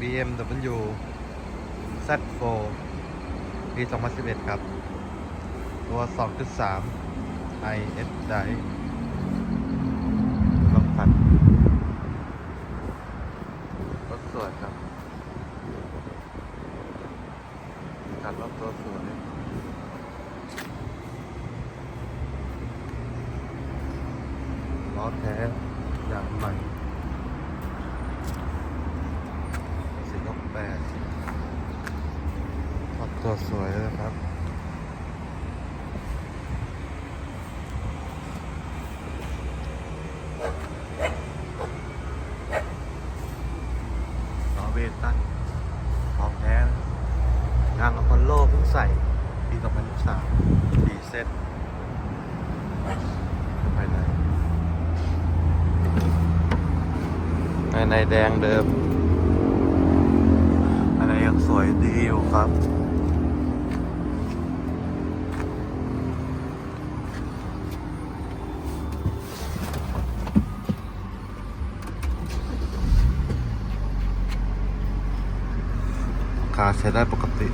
BMW Z4 ปี 2011 ครับ ตัว 2.3 IS Drive ลองพันรถสวยครับขัดรอบตัวสวยล้อแท้อย่างใหม่สียกแปดทอดตัวสวยเลยนะครับล้อเบตันของแท้นะยางอพอลโลเพิ่งใส่ ปี2013ดีเซ็ตภายในภายในแดงเดิมภายในยังสวยดีอยู่ ครับขาใช้ได้ปกติ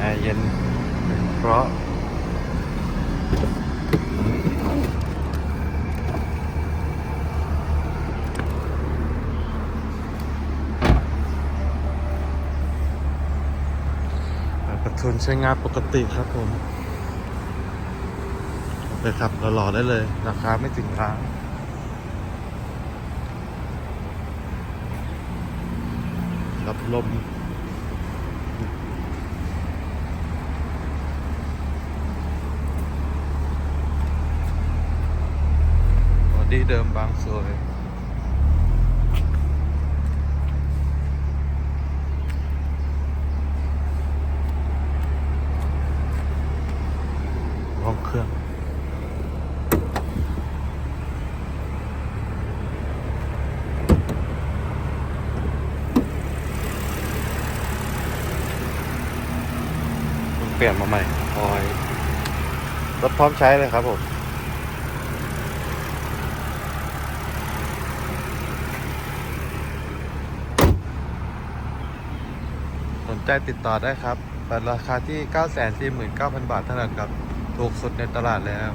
แอร์เย็น เพราะ ประทุนใช้งานปกติครับผมไปขับหล่อๆได้เลย ราคาไม่ถึงล้านรับลม บอดี้เดิมบางสวยห้องเครื่องเพิ่งเปลี่ยนมาใหม่ออยรถพร้อมใช้เลยครับผม ใจติดต่อได้ครับเปิดราคาที่ 949,000 บาทเท่านั้นครับ ถูกสุดในตลาดแล้ว